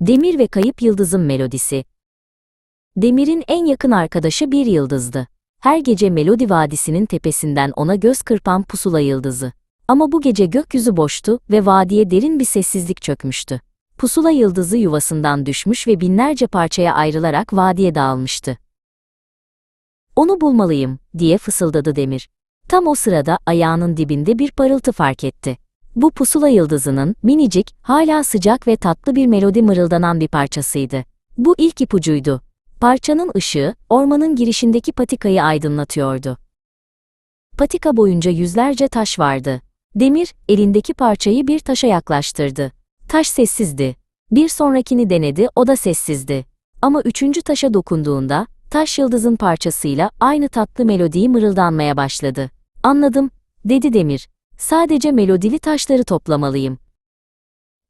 Demir ve Kayıp Yıldız'ın melodisi. Demir'in en yakın arkadaşı bir yıldızdı. Her gece Melodi Vadisi'nin tepesinden ona göz kırpan pusula yıldızı. Ama bu gece gökyüzü boştu ve vadiye derin bir sessizlik çökmüştü. Pusula yıldızı yuvasından düşmüş ve binlerce parçaya ayrılarak vadiye dağılmıştı. Onu bulmalıyım, diye fısıldadı Demir. Tam o sırada ayağının dibinde bir parıltı fark etti. Bu pusula yıldızının minicik, hala sıcak ve tatlı bir melodi mırıldanan bir parçasıydı. Bu ilk ipucuydu. Parçanın ışığı, ormanın girişindeki patikayı aydınlatıyordu. Patika boyunca yüzlerce taş vardı. Demir, elindeki parçayı bir taşa yaklaştırdı. Taş sessizdi. Bir sonrakini denedi, o da sessizdi. Ama üçüncü taşa dokunduğunda, taş yıldızın parçasıyla aynı tatlı melodiyi mırıldanmaya başladı. Anladım, dedi Demir. Sadece melodili taşları toplamalıyım.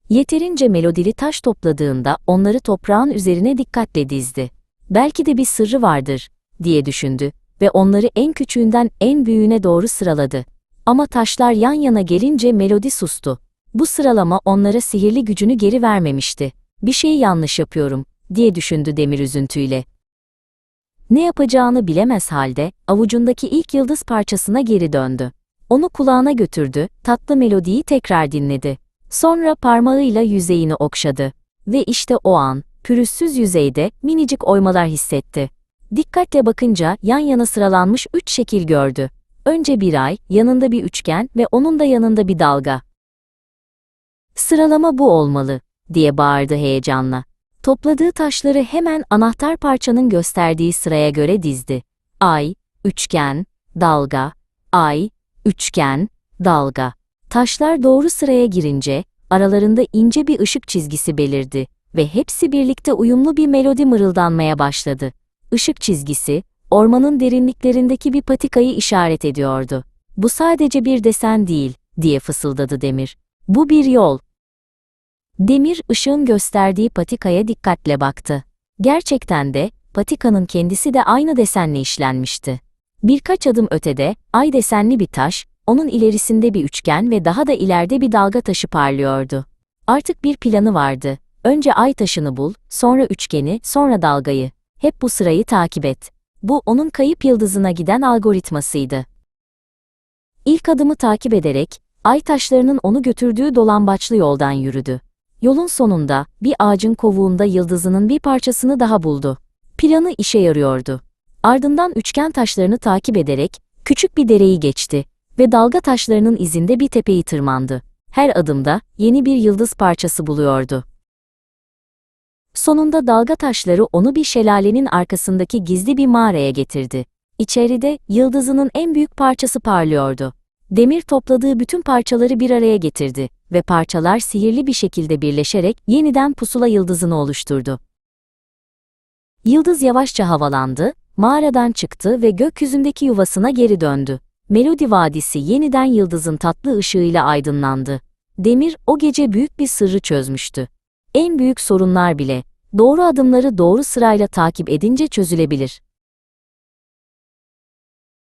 Yeterince melodili taş topladığında onları toprağın üzerine dikkatle dizdi. Belki de bir sırrı vardır, diye düşündü ve onları en küçüğünden en büyüğüne doğru sıraladı. Ama taşlar yan yana gelince melodi sustu. Bu sıralama onlara sihirli gücünü geri vermemişti. Bir şeyi yanlış yapıyorum, diye düşündü Demir üzüntüyle. Ne yapacağını bilemez halde, avucundaki ilk yıldız parçasına geri döndü. Onu kulağına götürdü, tatlı melodiyi tekrar dinledi. Sonra parmağıyla yüzeyini okşadı. Ve işte o an, pürüzsüz yüzeyde minicik oymalar hissetti. Dikkatle bakınca yan yana sıralanmış üç şekil gördü. Önce bir ay, yanında bir üçgen ve onun da yanında bir dalga. Sıralama bu olmalı, diye bağırdı heyecanla. Topladığı taşları hemen anahtar parçanın gösterdiği sıraya göre dizdi. Ay, üçgen, dalga, ay, üçgen, dalga. Taşlar doğru sıraya girince, aralarında ince bir ışık çizgisi belirdi ve hepsi birlikte uyumlu bir melodi mırıldanmaya başladı. Işık çizgisi, ormanın derinliklerindeki bir patikayı işaret ediyordu. Bu sadece bir desen değil, diye fısıldadı Demir. Bu bir yol. Demir, ışığın gösterdiği patikaya dikkatle baktı. Gerçekten de, patikanın kendisi de aynı desenle işlenmişti. Birkaç adım ötede, ay desenli bir taş, onun ilerisinde bir üçgen ve daha da ileride bir dalga taşı parlıyordu. Artık bir planı vardı. Önce ay taşını bul, sonra üçgeni, sonra dalgayı. Hep bu sırayı takip et. Bu onun kayıp yıldızına giden algoritmasıydı. İlk adımı takip ederek, ay taşlarının onu götürdüğü dolambaçlı yoldan yürüdü. Yolun sonunda, bir ağacın kovuğunda yıldızının bir parçasını daha buldu. Planı işe yarıyordu. Ardından üçgen taşlarını takip ederek, küçük bir dereyi geçti ve dalga taşlarının izinde bir tepeyi tırmandı. Her adımda, yeni bir yıldız parçası buluyordu. Sonunda dalga taşları onu bir şelalenin arkasındaki gizli bir mağaraya getirdi. İçeride, yıldızının en büyük parçası parlıyordu. Demir topladığı bütün parçaları bir araya getirdi ve parçalar sihirli bir şekilde birleşerek yeniden pusula yıldızını oluşturdu. Yıldız yavaşça havalandı, mağaradan çıktı ve gökyüzündeki yuvasına geri döndü. Melodi Vadisi yeniden yıldızın tatlı ışığıyla aydınlandı. Demir o gece büyük bir sırrı çözmüştü. En büyük sorunlar bile doğru adımları doğru sırayla takip edince çözülebilir.